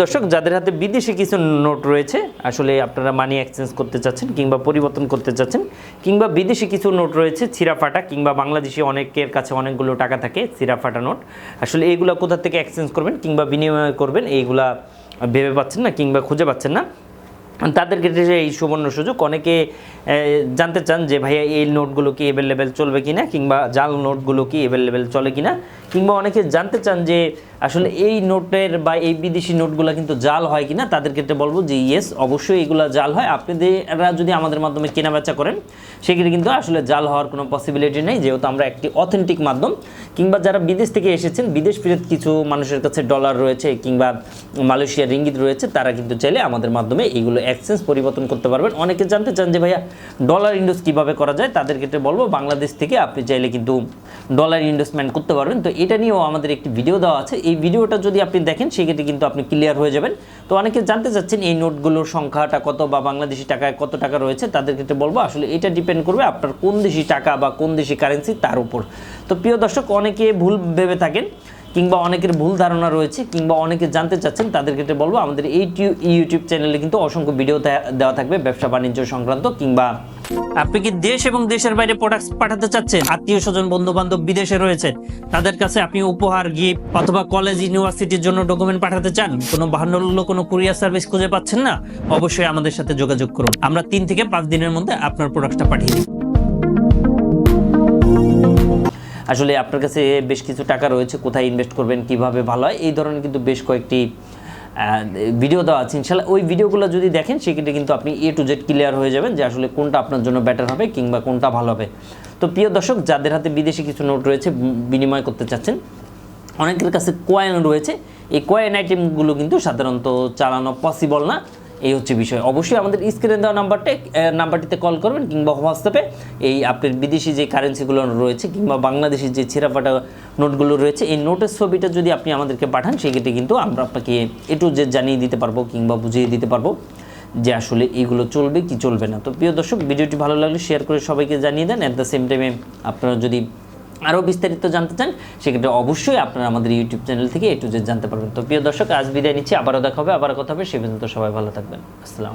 দর্শক, যাদের হাতে বিদেশি কিছু নোট রয়েছে, আসলে আপনারা মানি এক্সচেঞ্জ করতে চাচ্ছেন কিংবা পরিবর্তন করতে চাচ্ছেন, কিংবা বিদেশি কিছু নোট রয়েছে, ছিঁড়াফাটা, কিংবা বাংলাদেশি অনেকের কাছে অনেকগুলো টাকা থাকে ছিঁড়াফাটা নোট, আসলে এইগুলো কোথা থেকে এক্সচেঞ্জ করবেন কিংবা বিনিময় করবেন, এইগুলা ভেবে পাচ্ছেন না কিংবা খুঁজে পাচ্ছেন না। তাদের ক্ষেত্রে এই সুবর্ণ সুযোগ, অনেকে জানতে চান যে ভাইয়া এই নোটগুলো কি অ্যাভেলেবেল চলবে কিনা, কিংবা জাল নোটগুলো কি অ্যাভেলেবেল চলে কিনা। কিংবা অনেকে জানতে চান যে আসলে এই নোটের বা এই বিদেশি নোটগুলো কিন্তু জাল হয় কিনা তাদের ক্ষেত্রে বলব যে ইয়েস অবশ্যই এগুলো জাল হয়। আপনাদেরা যদি আমাদের মাধ্যমে কেনা বেচা করেন, সেক্ষেত্রে কিন্তু আসলে জাল হওয়ার কোনো পসিবিলিটি নেই, যেহেতু আমরা একটি অথেন্টিক মাধ্যম। কিংবা যারা বিদেশ থেকে এসেছেন, বিদেশ ফিরত কিছু মানুষের কাছে ডলার রয়েছে কিংবা মালয়েশিয়ার রিঙ্গিত রয়েছে, তারা কিন্তু চাইলে আমাদের মাধ্যমে এইগুলো এক্সচেঞ্জ পরিবর্তন করতে পারবেন। অনেকে জানতে চান যে ভাইয়া ডলার ইনভেস্ট কীভাবে করা যায়? তাদের ক্ষেত্রে বলব, বাংলাদেশ থেকে আপনি চাইলে কিন্তু ডলার ইনভেস্টমেন্ট করতে পারবেন। তো এটা নিয়েও আমাদের একটি ভিডিও দেওয়া আছে। এই ভিডিওটা যদি আপনি দেখেন, সেক্ষেত্রে কিন্তু আপনি ক্লিয়ার হয়ে যাবেন। তো অনেকে জানতে চাচ্ছেন, এই নোটগুলোর সংখ্যাটা কত বা বাংলাদেশি টাকায় কত টাকা রয়েছে, তাদের ক্ষেত্রে বলব, আসলে এটা ডিপেন্ড করবে আপনার কোন দেশি টাকা বা কোন দেশি কারেন্সি তার উপর। তো প্রিয় দর্শক, অনেকে ভুল ভেবে থাকেন, কিংবা অনেকের ভুল ধারণা রয়েছে, কিংবা অনেকে জানতে চাচ্ছেন, তাদের ক্ষেত্রে বলব, আমাদের এই টিউ- ইউটিউব চ্যানেলে কিন্তু অসংখ্য ভিডিও দেওয়া থাকবে, ব্যবসা বাণিজ্য সংক্রান্ত, কিংবা আপনি কি দেশ এবং দেশের বাইরে প্রোডাক্টস পাঠাতে চাচ্ছেন? আত্মীয় স্বজন বন্ধু বান্ধব বিদেশে রয়েছে তাদের কাছে আপনি উপহার গিফট অথবা কলেজ ইউনিভার্সিটির জন্য ডকুমেন্ট পাঠাতে চান? কোনো বাহান্ন কোনো কুরিয়ার সার্ভিস খুঁজে পাচ্ছেন না? অবশ্যই আমাদের সাথে যোগাযোগ করুন। আমরা তিন থেকে পাঁচ দিনের মধ্যে আপনার প্রোডাক্টটা পাঠিয়ে দিই। আসলে আপনার কাছে বেশ কিছু টাকা রয়েছে। কোথায় ইনভেস্ট করবেন, কীভাবে ভালো হয়? এই ধরনের কিন্তু বেশ কয়েকটি ভিডিও দেওয়া আছে, ইনশাল্লাহ ওই ভিডিওগুলো যদি দেখেন, সেক্ষেত্রে কিন্তু আপনি এ টু জেড ক্লিয়ার হয়ে যাবেন যে আসলে কোনটা আপনার জন্য বেটার হবে কিংবা কোনটা ভালো হবে। তো প্রিয় দর্শক, যাদের হাতে বিদেশি কিছু নোট রয়েছে বিনিময় করতে চাচ্ছেন, অনেকের কাছে কয়েন রয়েছে। এই কয়েন আইটেমগুলো কিন্তু সাধারণত চালানো পসিবল না। এই হচ্ছে বিষয়। অবশ্যই আমাদের স্ক্রিনে দেওয়া নাম্বারটা নাম্বারটিতে কল করবেন কিংবা হোয়াটসঅ্যাপে এই আপনার বিদেশি যে কারেন্সিগুলো রয়েছে কিংবা বাংলাদেশি যে ছেঁড়াফাটা নোটগুলো রয়েছে, এই নোটের ছবিটা যদি আপনি আমাদেরকে পাঠান, সেক্ষেত্রে কিন্তু আমরা আপনাকে একটু যে জানিয়ে দিতে পারব কিংবা বুঝিয়ে দিতে পারব যে আসলে এইগুলো চলবে কি চলবে না। তো প্রিয় দর্শক, ভিডিওটি ভালো লাগলে শেয়ার করে সবাইকে জানিয়ে দেন। অ্যাট দ্য সেম টাইমে আপনারা যদি আরও বিস্তারিত জানতে চান, সেক্ষেত্রে অবশ্যই আপনারা আমাদের ইউটিউব চ্যানেল থেকে এটু জেড জানতে পারবেন। তো প্রিয় দর্শক, আজ বিদায় নিচ্ছি, আবারও দেখা হবে আবার কথা হবে, সে পর্যন্ত সবাই ভালো থাকবেন। আসসালাম